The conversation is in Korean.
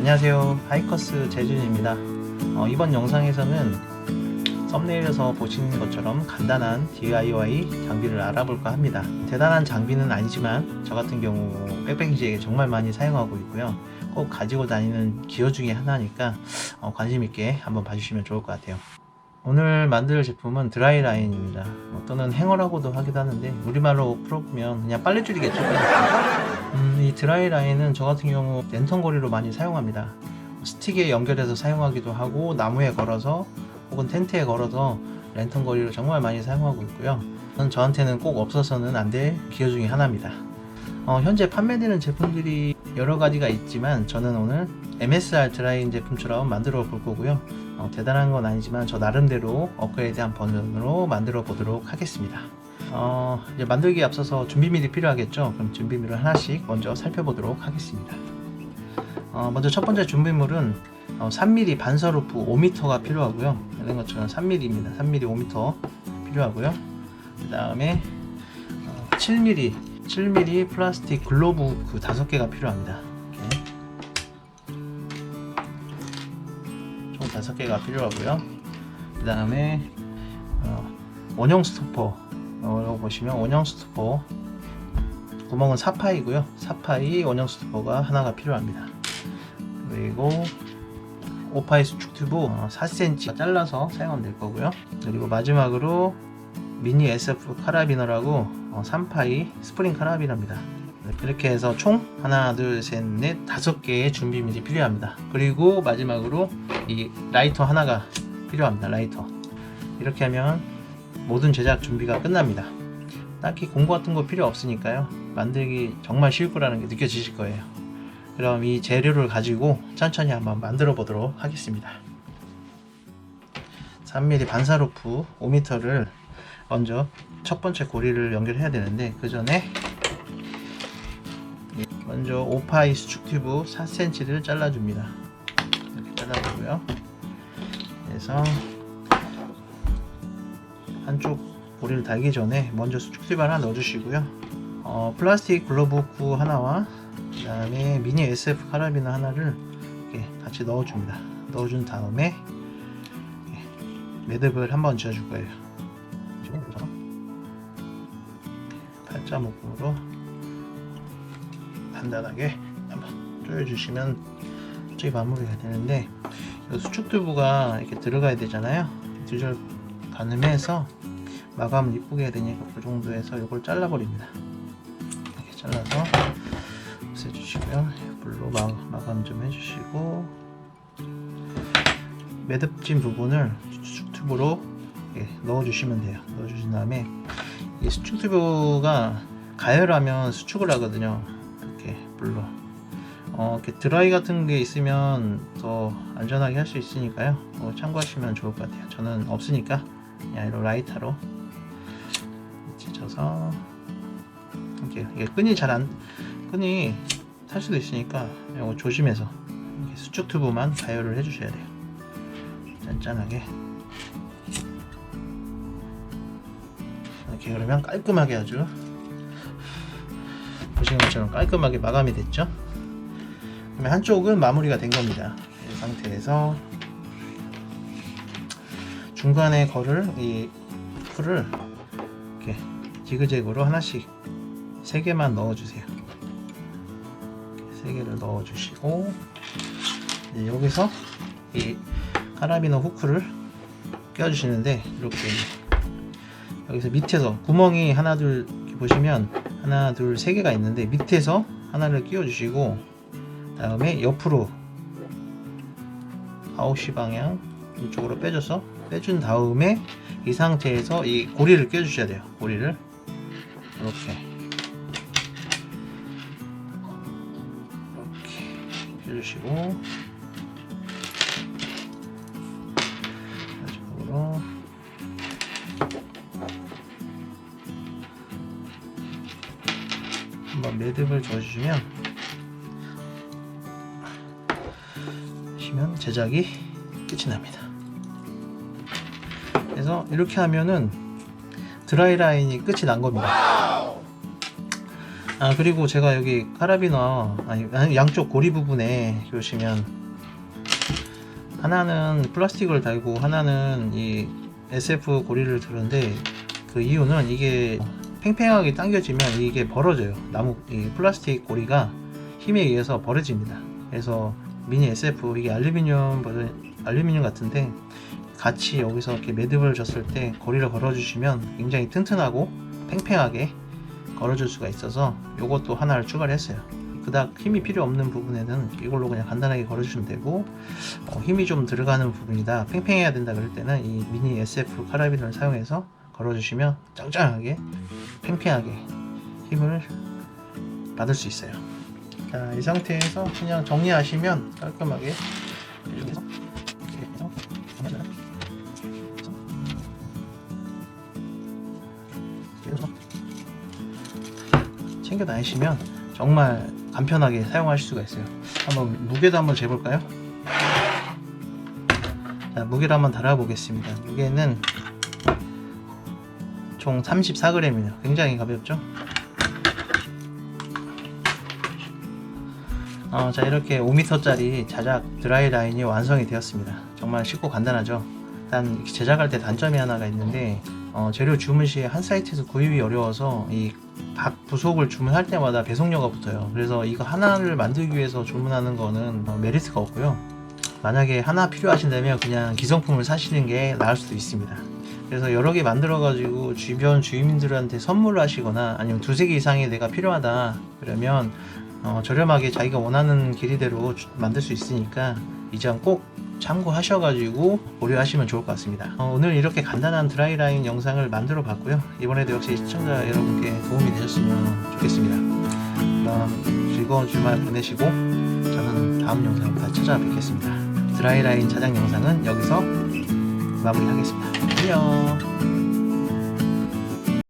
안녕하세요. 하이커스 재준입니다. 어, 이번 영상에서는 썸네일에서 보시는 것처럼 간단한 DIY 장비를 알아볼까 합니다. 대단한 장비는 아니지만 저 같은 경우 백패킹지에 정말 많이 사용하고 있고요. 꼭 가지고 다니는 기어 중에 하나니까 어, 관심 있게 한번 봐주시면 좋을 것 같아요. 오늘 만들 제품은 드라이 라인입니다. 어, 또는 행어라고도 하기도 하는데 우리말로 풀어보면 그냥 빨래줄이겠죠 음, 이 드라이 라인은 저 같은 경우 랜턴 고리로 많이 사용합니다. 스틱에 연결해서 사용하기도 하고 나무에 걸어서 혹은 텐트에 걸어서 랜턴 고리로 정말 많이 사용하고 있고요. 저는 저한테는 꼭 없어서는 안 될 기어 중에 하나입니다. 어, 현재 판매되는 제품들이 여러 가지가 있지만 저는 오늘 MSR 드라이인 제품처럼 만들어 볼 거고요. 어, 대단한 건 아니지만 저 나름대로 업그레이드한 버전으로 만들어 보도록 하겠습니다. 어, 이제 만들기에 앞서서 준비물이 필요하겠죠. 그럼 준비물을 하나씩 먼저 살펴보도록 하겠습니다. 어, 먼저 첫 번째 준비물은 어, 3mm 반서루프 5m가 필요하고요. 이런 것처럼 3mm입니다. 3mm 5m 필요하고요. 그 다음에 어, 7mm 7mm 플라스틱 글로브 그 5개가 필요합니다. 이렇게. 총 5개가 필요하고요. 그 다음에 어, 원형 스토퍼 어, 보시면 원형 스토퍼 구멍은 4파이고요. 4파이 원형 스토퍼가 하나가 필요합니다. 그리고 5파이 수축 튜브 4cm 잘라서 사용하면 될 거고요. 그리고 마지막으로 미니 SF 카라비너라고 3파이 스프링 카라비너입니다. 이렇게 해서 총 하나 둘셋넷 다섯 개의 준비물이 필요합니다. 그리고 마지막으로 이 라이터 하나가 필요합니다. 라이터. 이렇게 하면 모든 제작 준비가 끝납니다. 딱히 공구 같은 거 필요 없으니까요. 만들기 정말 쉬울 거라는 게 느껴지실 거예요. 그럼 이 재료를 가지고 천천히 한번 만들어 보도록 하겠습니다. 3mm 반사루프 5m를 먼저 첫 번째 고리를 연결해야 되는데 그 전에 먼저 5파이 수축 튜브 4cm를 잘라줍니다. 이렇게 잘라주고요. 그래서 한쪽 고리를 달기 전에 먼저 수축 튜브 하나 넣어주시고요. 어, 플라스틱 글러브 후크 하나와 그 다음에 미니 SF 카라비너 하나를 이렇게 같이 넣어줍니다. 넣어준 다음에 매듭을 한번 지어줄 거예요. 팔자 목으로 단단하게 한번 조여주시면 저기 마무리가 되는데 이 수축 튜브가 이렇게 들어가야 되잖아요. 뒤절 가늠해서 마감을 이쁘게 해야 되니까 그 정도에서 이걸 잘라버립니다. 이렇게 잘라서 없애주시고요. 마, 마감 좀 해주시고 매듭진 부분을 수축 튜브로 넣어주시면 돼요. 넣어주신 다음에 이 수축 튜브가 가열하면 수축을 하거든요. 이렇게 불로. 어, 이렇게 드라이 같은 게 있으면 더 안전하게 할 수 있으니까요. 어, 참고하시면 좋을 것 같아요. 저는 없으니까 그냥 이런 라이터로 찢어서 이렇게 이게 끈이 잘 안 끈이 탈 수도 있으니까 이거 조심해서 수축 튜브만 가열을 해주셔야 돼요. 짠짠하게 이렇게 그러면 깔끔하게 아주 보시는 것처럼 깔끔하게 마감이 됐죠. 그러면 한쪽은 마무리가 된 겁니다. 이 상태에서 중간에 걸을 이 풀을 이렇게 지그재그로 하나씩 세 개만 넣어주세요. 세 개를 넣어주시고 이제 여기서 이 카라비너 후크를 껴주시는데 이렇게 여기서 밑에서 구멍이 하나 둘 보시면 하나 둘 세 개가 있는데 밑에서 하나를 끼워 주시고 다음에 옆으로 9시 방향 이쪽으로 빼줘서 빼준 다음에 이 상태에서 이 고리를 껴주셔야 돼요. 고리를 이렇게 이렇게 껴주시고 마지막으로 한번 매듭을 줘주시면 하시면 제작이 끝이 납니다. 그래서 이렇게 하면은 드라이 라인이 끝이 난 겁니다. 아 그리고 제가 여기 카라비너 아니 양쪽 고리 부분에 보시면 하나는 플라스틱을 달고 하나는 이 SF 고리를 두는데 그 이유는 이게 팽팽하게 당겨지면 이게 벌어져요. 나무 이 플라스틱 고리가 힘에 의해서 벌어집니다. 그래서 미니 SF 이게 알루미늄 버전 알루미늄 같은데 같이 여기서 이렇게 매듭을 줬을 때 고리를 걸어주시면 굉장히 튼튼하고 팽팽하게 걸어줄 수가 있어서 요것도 하나를 추가를 했어요. 그닥 힘이 필요 없는 부분에는 이걸로 그냥 간단하게 걸어주시면 되고 어, 힘이 좀 들어가는 부분이다 팽팽해야 된다 그럴 때는 이 미니 SF 카라비너를 사용해서 걸어주시면 짱짱하게 팽팽하게 힘을 받을 수 있어요. 자, 이 상태에서 그냥 정리하시면 깔끔하게 이렇게 챙겨 다니시면 정말 간편하게 사용하실 수가 있어요. 한번 무게도 한번 재볼까요? 자, 무게를 한번 달아 보겠습니다. 무게는 총 34g이네요. 굉장히 가볍죠? 어, 자 이렇게 5m짜리 자작 드라이 라인이 완성이 되었습니다. 정말 쉽고 간단하죠. 일단 제작할 때 단점이 하나가 있는데 어, 재료 주문 시에 한 사이트에서 구입이 어려워서 이 각 부속을 주문할 때마다 배송료가 붙어요. 그래서 이거 하나를 만들기 위해서 주문하는 거는 어, 메리트가 없고요. 만약에 하나 필요하신다면 그냥 기성품을 사시는 게 나을 수도 있습니다. 그래서 여러 개 만들어 가지고 주변 주민들한테 선물을 하시거나 아니면 두세 개 이상의 내가 필요하다 그러면 어, 저렴하게 자기가 원하는 길이대로 주- 만들 수 있으니까 이 점 꼭 참고하셔가지고 고려하시면 좋을 것 같습니다. 어, 오늘 이렇게 간단한 드라이라인 영상을 만들어 봤고요. 이번에도 역시 시청자 여러분께 도움이 되셨으면 좋겠습니다. 그럼 즐거운 주말 보내시고 저는 다음 다시 찾아뵙겠습니다. 드라이라인 자작 영상은 여기서 마무리하겠습니다. 안녕.